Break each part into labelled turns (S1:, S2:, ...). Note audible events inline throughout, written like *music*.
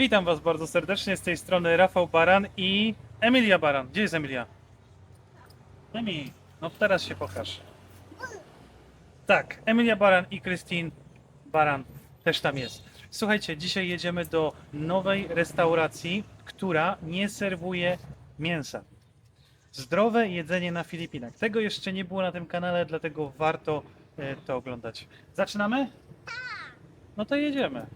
S1: Witam Was bardzo serdecznie z tej strony Rafał Baran i Emilia Baran. Gdzie jest Emilia? Emi, no teraz się pokaż. Tak, Emilia Baran i Christine Baran też tam jest. Słuchajcie, dzisiaj jedziemy do nowej restauracji, która nie serwuje mięsa. Zdrowe jedzenie na Filipinach. Tego jeszcze nie było na tym kanale, dlatego warto e, to oglądać. Zaczynamy? No to jedziemy.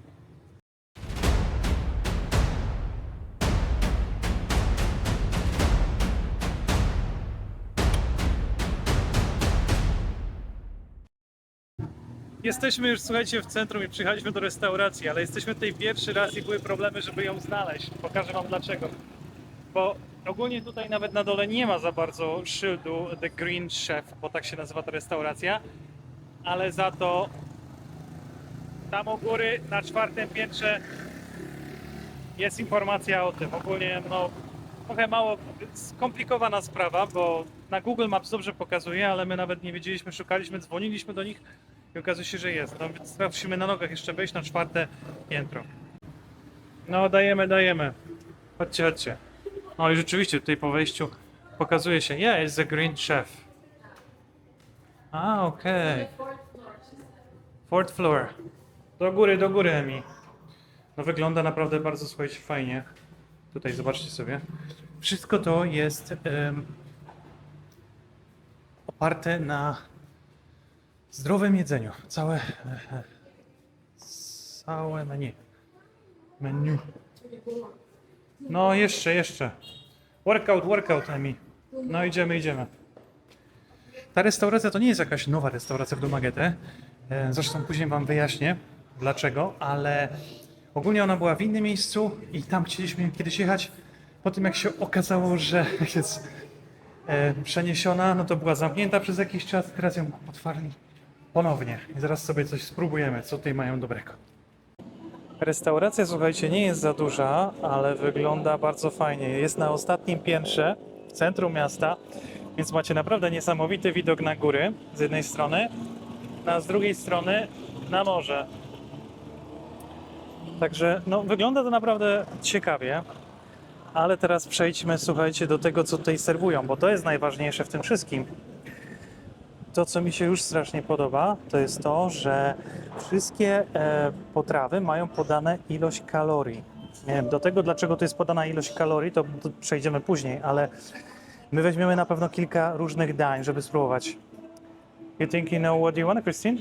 S1: Jesteśmy już, słuchajcie, w centrum i przyjechaliśmy do restauracji, ale jesteśmy tutaj pierwszy raz i były problemy, żeby ją znaleźć. Pokażę Wam dlaczego. Bo ogólnie tutaj nawet na dole nie ma za bardzo szyldu The Green Chef, bo tak się nazywa ta restauracja, ale za to tam u góry na czwartym piętrze jest informacja o tym. Ogólnie no trochę mało skomplikowana sprawa, bo na Google Maps dobrze pokazuje, ale my nawet nie wiedzieliśmy, szukaliśmy, dzwoniliśmy do nich i okazuje się, że jest. No więc musimy na nogach jeszcze wejść na czwarte piętro. No dajemy, dajemy. Chodźcie, chodźcie. No i rzeczywiście tutaj po wejściu pokazuje się, yeah, jest the green chef. A, okej. Fourth floor. Do góry, do góry, Emi. No wygląda naprawdę bardzo, słuchajcie, fajnie. Tutaj zobaczcie sobie. Wszystko to jest em, oparte na zdrowym jedzeniu. Całe, całe menu. Menu. No jeszcze, jeszcze. Workout, workout, Emi. No idziemy, idziemy. Ta restauracja to nie jest jakaś nowa restauracja w Dumagetę. E, Zresztą później Wam wyjaśnię dlaczego, ale ogólnie ona była w innym miejscu i tam chcieliśmy kiedyś jechać. Po tym jak się okazało, że *laughs* jest e, przeniesiona, no to była zamknięta przez jakiś czas, teraz ją otwarli ponownie. I zaraz sobie coś spróbujemy, co tutaj mają dobrego. Restauracja, słuchajcie, nie jest za duża, ale wygląda bardzo fajnie. Jest na ostatnim piętrze, w centrum miasta, więc macie naprawdę niesamowity widok na góry z jednej strony, a z drugiej strony na morze. Także no, wygląda to naprawdę ciekawie. Ale teraz przejdźmy, słuchajcie, do tego, co tutaj serwują, bo to jest najważniejsze w tym wszystkim. To, co mi się już strasznie podoba, to jest to, że wszystkie e, potrawy mają podane ilość kalorii. Nie wiem, do tego, dlaczego to jest podana ilość kalorii, to, to przejdziemy później, ale my weźmiemy na pewno kilka różnych dań, żeby spróbować. You think you know what you want, Christine?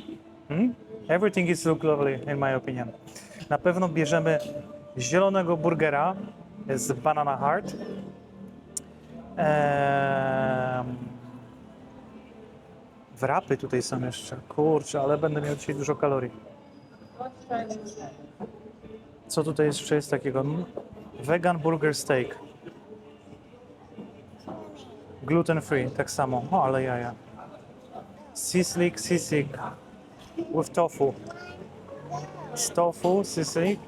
S1: Hmm? Everything is look lovely, in my opinion. Na pewno bierzemy zielonego burgera z Banana Heart. Ehm, wrapy tutaj są jeszcze. Kurczę, ale będę miał dzisiaj dużo kalorii. Co tutaj jeszcze jest takiego? Vegan burger steak. Gluten free, tak samo. O, ale jaja. Sislik, sisik. With tofu. Z tofu, sislik.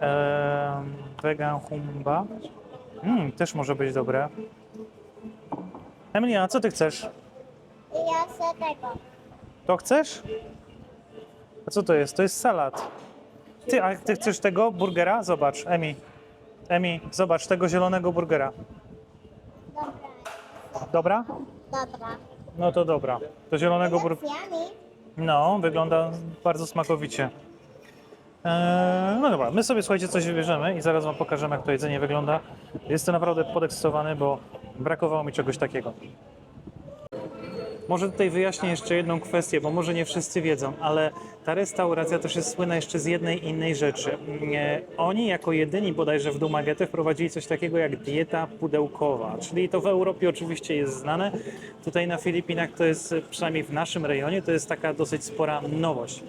S1: Ehm, vegan humba. Mm, też może być dobre. Emilia, co ty chcesz?
S2: Ja chcę tego.
S1: To chcesz? A co to jest? To jest salat. Ty, a ty chcesz tego burgera? Zobacz, Emi. Emi, zobacz tego zielonego burgera.
S2: Dobra.
S1: Dobra?
S2: Dobra.
S1: No to dobra. To zielonego burgera. No, wygląda bardzo smakowicie. Eee, no dobra, my sobie słuchajcie coś wybierzemy i zaraz wam pokażemy jak to jedzenie wygląda. Jestem naprawdę podekscytowany, bo brakowało mi czegoś takiego. Może tutaj wyjaśnię jeszcze jedną kwestię, bo może nie wszyscy wiedzą, ale ta restauracja też jest słynna jeszcze z jednej innej rzeczy. Oni jako jedyni bodajże w Dumagetę wprowadzili coś takiego jak dieta pudełkowa, czyli to w Europie oczywiście jest znane. Tutaj na Filipinach to jest, przynajmniej w naszym rejonie, to jest taka dosyć spora nowość.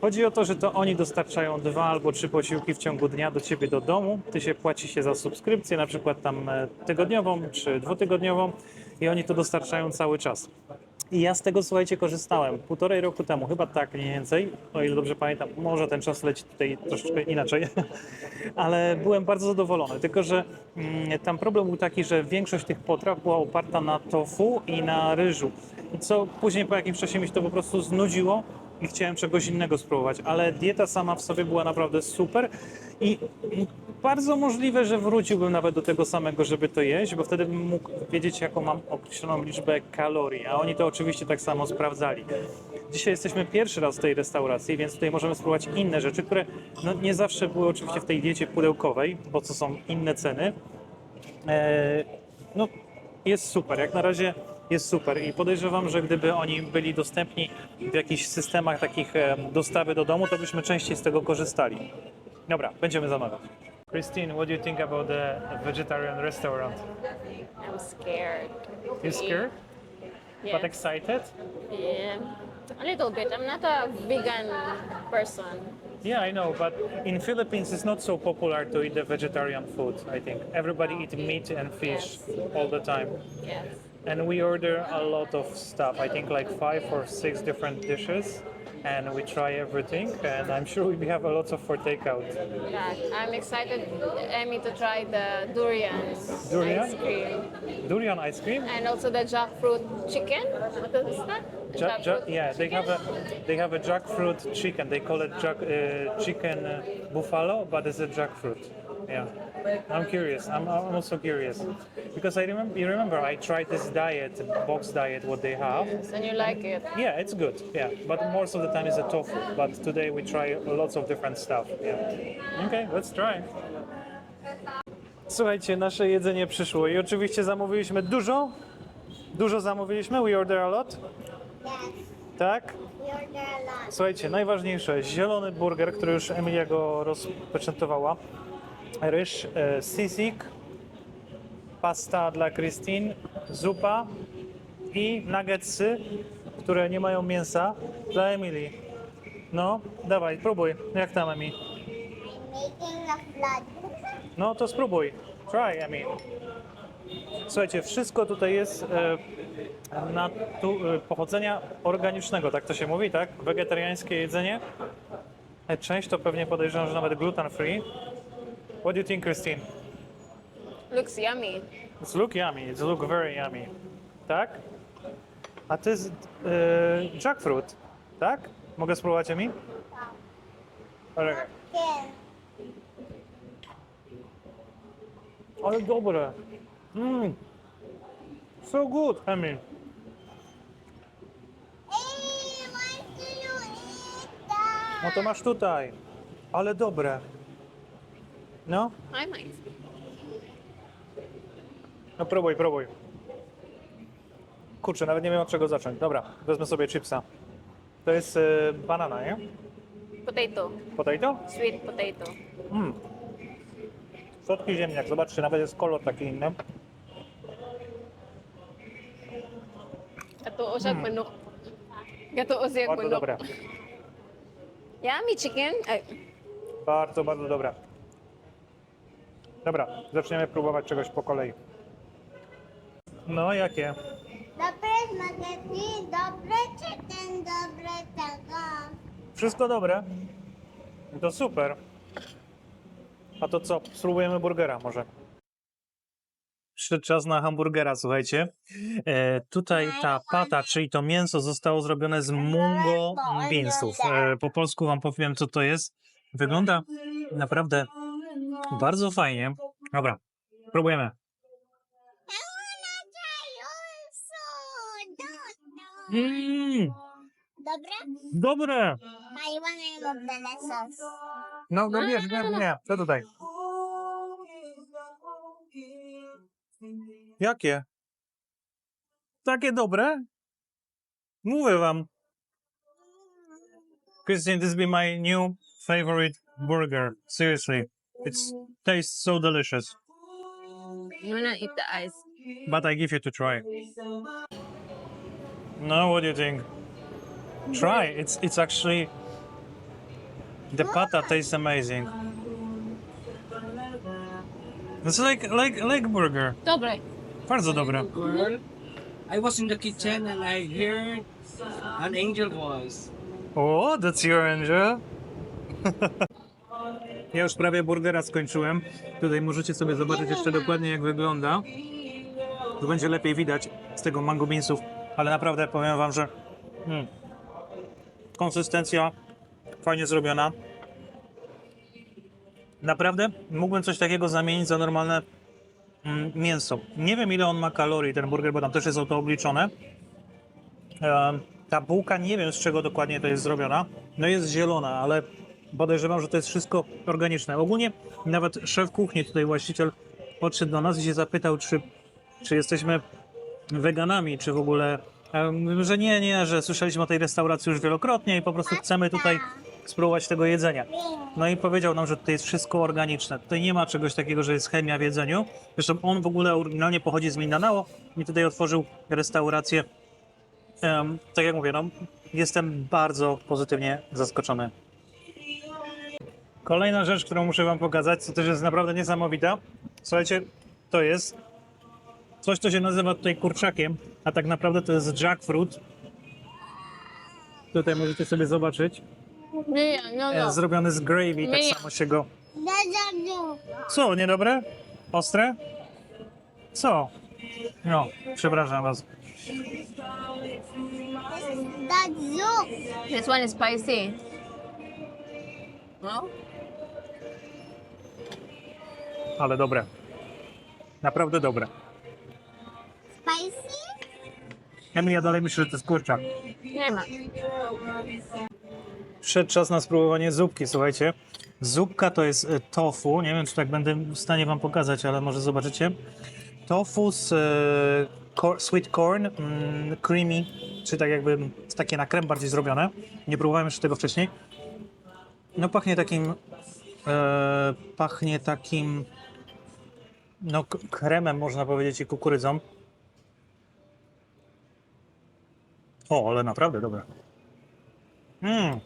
S1: Chodzi o to, że to oni dostarczają dwa albo trzy posiłki w ciągu dnia do ciebie do domu. Ty się płaci się za subskrypcję, na przykład tam e, tygodniową czy dwutygodniową i oni to dostarczają cały czas. I ja z tego, słuchajcie, korzystałem. Półtorej roku temu, chyba tak mniej więcej, o ile dobrze pamiętam, może ten czas leci tutaj troszeczkę inaczej, *laughs* ale byłem bardzo zadowolony, tylko że mm, tam problem był taki, że większość tych potraw była oparta na tofu i na ryżu, co później po jakimś czasie mi się to po prostu znudziło i chciałem czegoś innego spróbować, ale dieta sama w sobie była naprawdę super I bardzo możliwe, że wróciłbym nawet do tego samego, żeby to jeść, bo wtedy bym mógł wiedzieć, jaką mam określoną liczbę kalorii, a oni to oczywiście tak samo sprawdzali. Dzisiaj jesteśmy pierwszy raz w tej restauracji, więc tutaj możemy spróbować inne rzeczy, które no, nie zawsze były oczywiście w tej diecie pudełkowej, bo to są inne ceny. E, no, jest super. Jak na razie jest super i podejrzewam, że gdyby oni byli dostępni w jakichś systemach takich dostawy do domu, to byśmy częściej z tego korzystali. Dobra, będziemy zamawiać. Christine, what do you think about the vegetarian restaurant?
S3: I'm scared.
S1: You scared
S3: Yes.
S1: but excited?
S3: Yeah. A little bit. I'm not a vegan person.
S1: Yeah, I know, but in Philippines it's not so popular to eat the vegetarian food. I think everybody eat meat and fish all the time.
S3: Yes.
S1: and we order a lot of stuff i think like five or six different dishes and we try everything and i'm sure we have a lot of for takeout
S3: Yeah. I'm excited, Emmy, to try the durian,
S1: Durian?
S3: ice cream
S1: durian ice cream
S3: and also the jackfruit chicken. What is that?
S1: Ja- ja- yeah they have a they have a jackfruit chicken they call it jack, uh, chicken uh, buffalo but it's a jackfruit yeah i'm curious I'm, I'm also curious because i remember you remember i tried this diet box diet what they have
S3: And you like it?
S1: Yeah, it's good. Yeah, but most of the time it's a tofu. But today we try lots of different stuff. Yeah. Okay, let's try. Słuchajcie, nasze jedzenie przyszło i oczywiście zamówiliśmy dużo. Dużo zamówiliśmy. We order a lot.
S2: Yes.
S1: Tak? Słuchajcie, najważniejsze, zielony burger, który już Emilia go rozprezentowała. Ryż, e, sisik, pasta dla Christine, zupa i nuggetsy, które nie mają mięsa dla Emilii. No, dawaj, próbuj. Jak tam, Emi? No to spróbuj. Try, Emi. Słuchajcie, wszystko tutaj jest e, e, pochodzenia organicznego, tak to się mówi, tak? Wegetariańskie jedzenie. E, Część to pewnie podejrzewam, że nawet gluten free. What do you think, Christine?
S3: Looks yummy.
S1: It's look yummy. It's look very yummy. Tak? A to jest e, jackfruit, tak? Mogę spróbować, Emi? Ale, ale dobre. Mm. So good, Emi. No to masz tutaj. Ale dobre. No,
S3: I might.
S1: no próbuj, próbuj. Kurczę, nawet nie wiem od czego zacząć. Dobra, wezmę sobie chipsa. To jest e, banana, nie?
S3: Potato.
S1: Potato?
S3: Sweet potato.
S1: Mm. Słodki ziemniak. Zobaczcie, nawet jest kolor taki inny.
S3: Katuo siya manok. Katuo siya
S1: Bardzo
S3: manok.
S1: dobre.
S3: Yummy chicken. Ay,
S1: Bardzo, bardzo dobre. Dobra, zaczniemy próbować czegoś po kolei. No, jakie?
S2: Dobre spaghetti, dobre chicken, dobre tego.
S1: Wszystko dobre? To super. A to co? Spróbujemy burgera może. Przyszedł czas na hamburgera, słuchajcie. E, tutaj ta pata, czyli to mięso zostało zrobione z mungo beansów. E, po polsku wam powiem, co to jest. Wygląda naprawdę bardzo fajnie. Dobra, próbujemy.
S2: Don't,
S1: Mmm,
S2: Dobre? remove the lessons.
S1: No, no wiesz, nie, nie, co tutaj? Jakie? Takie dobre? Mówię wam. Christian, this be my new favorite burger. Seriously. It tastes so delicious.
S3: you wanna eat the ice?
S1: But I give you to try. Now, what do you think? Try. It's it's actually the pata tastes amazing. It's like like leg burger.
S3: Dobre.
S1: Bardzo dobre.
S4: girl. I was in the kitchen and I heard an angel voice.
S1: Oh, that's your angel. *laughs* ja już prawie burgera skończyłem. Tutaj możecie sobie zobaczyć jeszcze dokładnie jak wygląda. To będzie lepiej widać z tego mango beansów, ale naprawdę powiem wam, że mm, konsystencja fajnie zrobiona. Naprawdę mógłbym coś takiego zamienić za normalne mm, mięso. Nie wiem ile on ma kalorii, ten burger, bo tam też jest o to obliczone. Ta bułka, nie wiem z czego dokładnie to jest zrobiona. No jest zielona, ale podejrzewam, że to jest wszystko organiczne. Ogólnie nawet szef kuchni, tutaj właściciel, podszedł do nas i się zapytał, czy, czy jesteśmy weganami, czy w ogóle, że nie, nie, że słyszeliśmy o tej restauracji już wielokrotnie i po prostu chcemy tutaj spróbować tego jedzenia. No i powiedział nam, że tutaj jest wszystko organiczne. Tutaj nie ma czegoś takiego, że jest chemia w jedzeniu. Zresztą on w ogóle oryginalnie pochodzi z Mindanao i tutaj otworzył restaurację. Em, tak jak mówię, no, jestem bardzo pozytywnie zaskoczony. Kolejna rzecz, którą muszę wam pokazać, co też jest naprawdę niesamowita. Słuchajcie, to jest coś, co się nazywa tutaj kurczakiem, a tak naprawdę to jest jackfruit. Tutaj możecie sobie zobaczyć.
S3: Nie, no,
S1: E,
S3: no.
S1: Zrobiony z gravy, tak
S3: Nie.
S1: samo się go... Co, niedobre? Ostre? Co? No, przepraszam was.
S2: Dadzą.
S3: This one is spicy. No?
S1: Ale dobre. Naprawdę dobre.
S2: Spicy?
S1: Emilia dalej myśli, że to jest kurczak.
S3: Nie ma.
S1: Przyszedł czas na spróbowanie zupki, słuchajcie. Zupka to jest e, tofu. Nie wiem, czy tak będę w stanie wam pokazać, ale może zobaczycie. Tofu z e, cor- sweet corn, mm, creamy, czy tak jakby z takie na krem bardziej zrobione. Nie próbowałem jeszcze tego wcześniej. No pachnie takim e, pachnie takim no kremem można powiedzieć i kukurydzą. O, ale naprawdę dobre. Mm.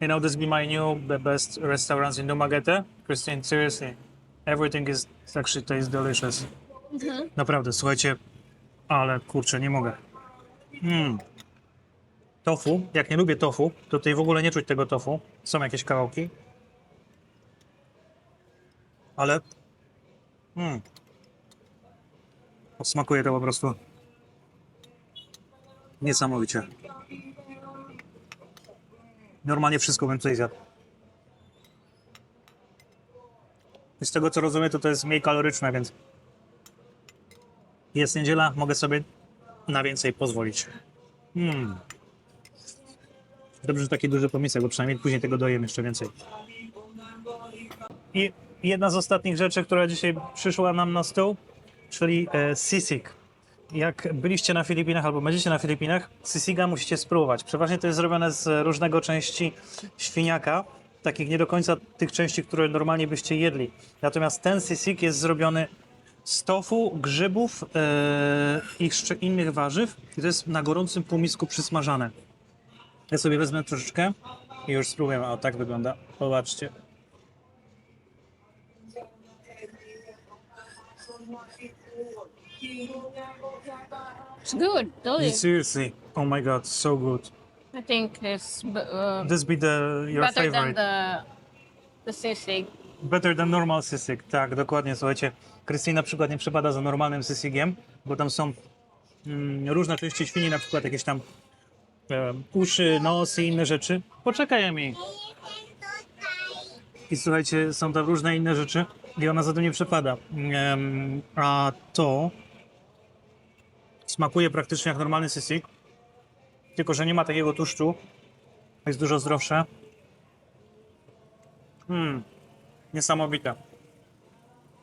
S1: You know, this be my new the best restaurants in Dumaguete. Christine, seriously, everything is actually tastes delicious. Naprawdę, słuchajcie, ale kurczę, nie mogę. Mm. Tofu, jak nie lubię tofu, to tutaj w ogóle nie czuć tego tofu. Są jakieś kawałki. Ale mm. smakuje to po prostu niesamowicie. Normalnie wszystko bym tutaj zjadł. I z tego co rozumiem, to to jest mniej kaloryczne, więc jest niedziela, mogę sobie na więcej pozwolić. Mm. Dobrze, że taki duży pomisek, bo przynajmniej później tego dojem jeszcze więcej. I jedna z ostatnich rzeczy, która dzisiaj przyszła nam na stół, czyli e. Jak byliście na Filipinach albo będziecie na Filipinach, sisiga musicie spróbować. Przeważnie to jest zrobione z różnego części świniaka, takich nie do końca tych części, które normalnie byście jedli. Natomiast ten sisig jest zrobiony z tofu, grzybów e, i jeszcze innych warzyw. I to jest na gorącym półmisku przysmażane. Ja sobie wezmę troszeczkę i już spróbuję. O, tak wygląda. Popatrzcie.
S3: It's good. Delicious.
S1: Seriously, oh my god, so good.
S3: I think it's b- uh,
S1: This be the your
S3: better
S1: favorite.
S3: than the the sisig.
S1: Better than normal sisig. Tak, dokładnie. Słuchajcie, Krystyna na przykład nie przypada za normalnym sysigiem, bo tam są mm, różne części świni, na przykład jakieś tam e, uszy, nos i inne rzeczy. Poczekaj mi. I słuchajcie, są tam różne inne rzeczy i ona za to nie przypada. Em, a to smakuje praktycznie jak normalny sisig, tylko że nie ma takiego tłuszczu. Jest dużo zdrowsze. Hmm. Niesamowite.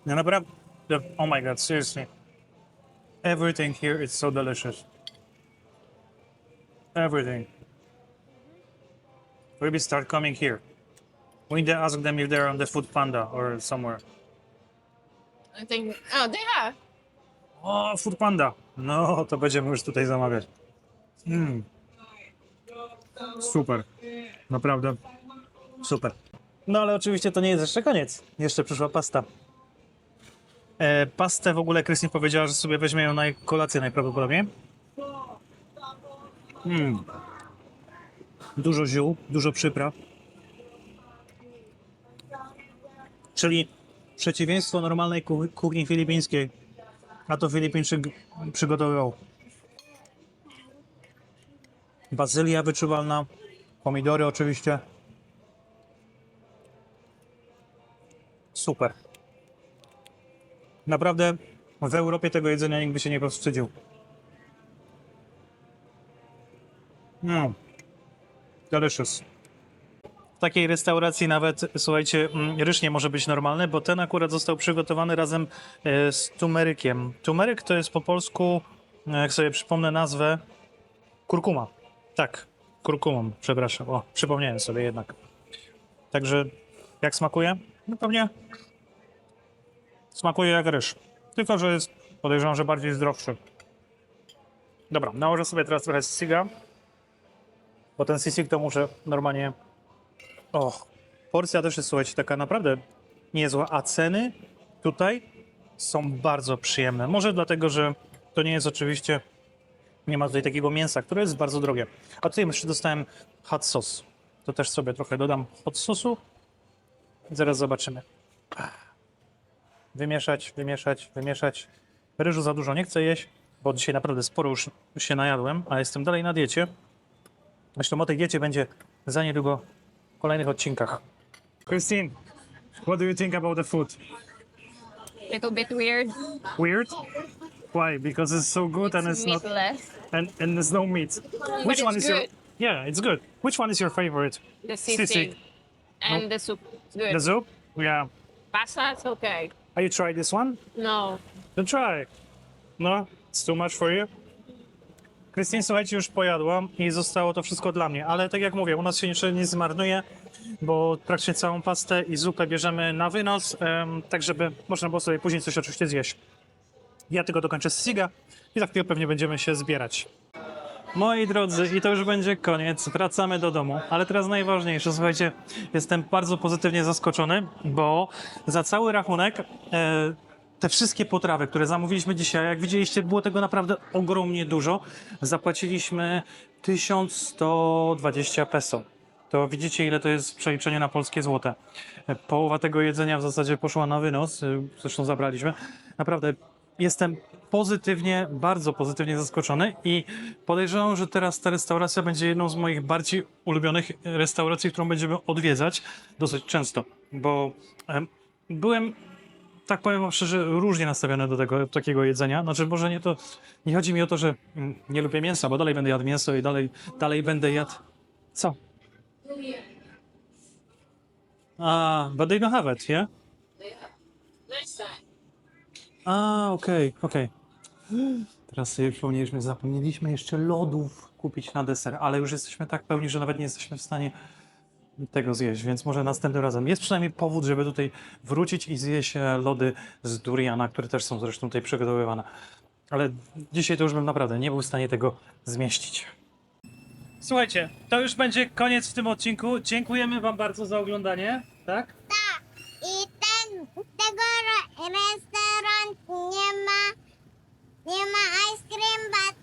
S1: No naprawdę, oh my god, seriously. Everything here is so delicious. Everything. Maybe start coming here. We need to ask them if they're on the Food Panda or somewhere.
S3: I think. Oh, they have.
S1: O, Food Panda! No, to będziemy już tutaj zamawiać. Mm. Super. Naprawdę super. No ale oczywiście to nie jest jeszcze koniec. Jeszcze przyszła pasta. E, pastę w ogóle Krystyn powiedziała, że sobie weźmie ją na kolację najprawdopodobniej. Mm. Dużo ziół, dużo przypraw. Czyli przeciwieństwo normalnej ku- kuchni filipińskiej. A to Filipińczyk przygotowywał. Bazylia wyczuwalna, pomidory oczywiście. Super. Naprawdę w Europie tego jedzenia nikt by się nie powstydził. No. Delicious. W takiej restauracji nawet, słuchajcie, mm, ryż nie może być normalny, bo ten akurat został przygotowany razem e, z tumerykiem. Tumeryk to jest po polsku, e, jak sobie przypomnę nazwę, kurkuma. Tak, kurkumą, przepraszam. O, przypomniałem sobie jednak. Także jak smakuje? No pewnie smakuje jak ryż. Tylko, że jest, podejrzewam, że bardziej zdrowszy. Dobra, nałożę sobie teraz trochę sisiga. Bo ten sisig to muszę normalnie... O, porcja też jest, słuchajcie, taka naprawdę niezła. A ceny tutaj są bardzo przyjemne. Może dlatego, że to nie jest oczywiście... Nie ma tutaj takiego mięsa, które jest bardzo drogie. A tutaj jeszcze dostałem hot sauce. To też sobie trochę dodam hot sosu. Zaraz zobaczymy. Wymieszać, wymieszać, wymieszać. Ryżu za dużo nie chcę jeść, bo dzisiaj naprawdę sporo już się najadłem, a jestem dalej na diecie. Zresztą o tej diecie będzie za niedługo kolejnych odcinkach. Christine, what do you think about the food?
S3: A Little bit weird.
S1: Weird? Why? Because it's so good and it's not
S3: meatless.
S1: and, and there's no meat. Which
S3: it's
S1: one is your
S3: good.
S1: Yeah, it's good. Which one is your favorite?
S3: The
S1: Sisig.
S3: sisig. And the soup. It's good.
S1: The soup? Yeah.
S3: Pasta, it's okay.
S1: Are you try this one?
S3: No.
S1: Then try. No, it's too much for you. Krystyna, słuchajcie, już pojadłam i zostało to wszystko dla mnie, ale tak jak mówię, u nas się niczego nie zmarnuje, bo praktycznie całą pastę i zupę bierzemy na wynos, tak żeby można było sobie później coś oczywiście zjeść. Ja tylko dokończę Siga i za chwilę pewnie będziemy się zbierać. Moi drodzy, i to już będzie koniec. Wracamy do domu. Ale teraz najważniejsze, słuchajcie, jestem bardzo pozytywnie zaskoczony, bo za cały rachunek e, te wszystkie potrawy, które zamówiliśmy dzisiaj, jak widzieliście, było tego naprawdę ogromnie dużo. Zapłaciliśmy 1120 peso. To widzicie, ile to jest w przeliczeniu na polskie złote. Połowa tego jedzenia w zasadzie poszła na wynos, e, zresztą zabraliśmy. Naprawdę jestem pozytywnie, bardzo pozytywnie zaskoczony i podejrzewam, że teraz ta restauracja będzie jedną z moich bardziej ulubionych restauracji, którą będziemy odwiedzać dosyć często, bo em, byłem, tak powiem wam szczerze, różnie nastawiony do tego takiego jedzenia. Znaczy, może nie to, nie chodzi mi o to, że mm, nie lubię mięsa, bo dalej będę jadł mięso i dalej, dalej będę jadł... Co? Ah, but they don't have it, yeah? A, okej, okej. Teraz sobie przypomnieliśmy, zapomnieliśmy jeszcze lodów kupić na deser, ale już jesteśmy tak pełni, że nawet nie jesteśmy w stanie tego zjeść, więc może następnym razem. Jest przynajmniej powód, żeby tutaj wrócić i zjeść lody z duriana, które też są zresztą tutaj przygotowywane. Ale dzisiaj to już bym naprawdę nie był w stanie tego zmieścić. Słuchajcie, to już będzie koniec w tym odcinku. Dziękujemy Wam bardzo za oglądanie. Tak?
S2: I ten, tego re- restaurant nie ma, nie ma ice cream, but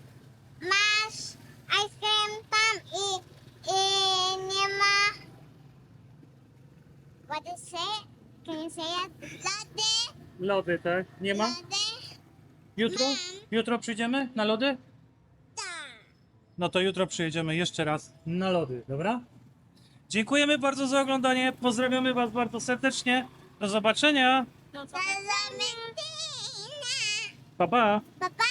S2: masz ice cream tam i, i nie ma, say it? Lody,
S1: Lody, tak? Nie ma?
S2: lody,
S1: Jutro? Jutro przyjdziemy na lody?
S2: tak.
S1: No to jutro przyjedziemy jeszcze raz na lody, dobra? Dziękujemy bardzo za oglądanie. Pozdrawiamy Was bardzo serdecznie. Do zobaczenia.
S2: Do zobaczenia.
S1: Pa, pa.
S2: Pa, pa.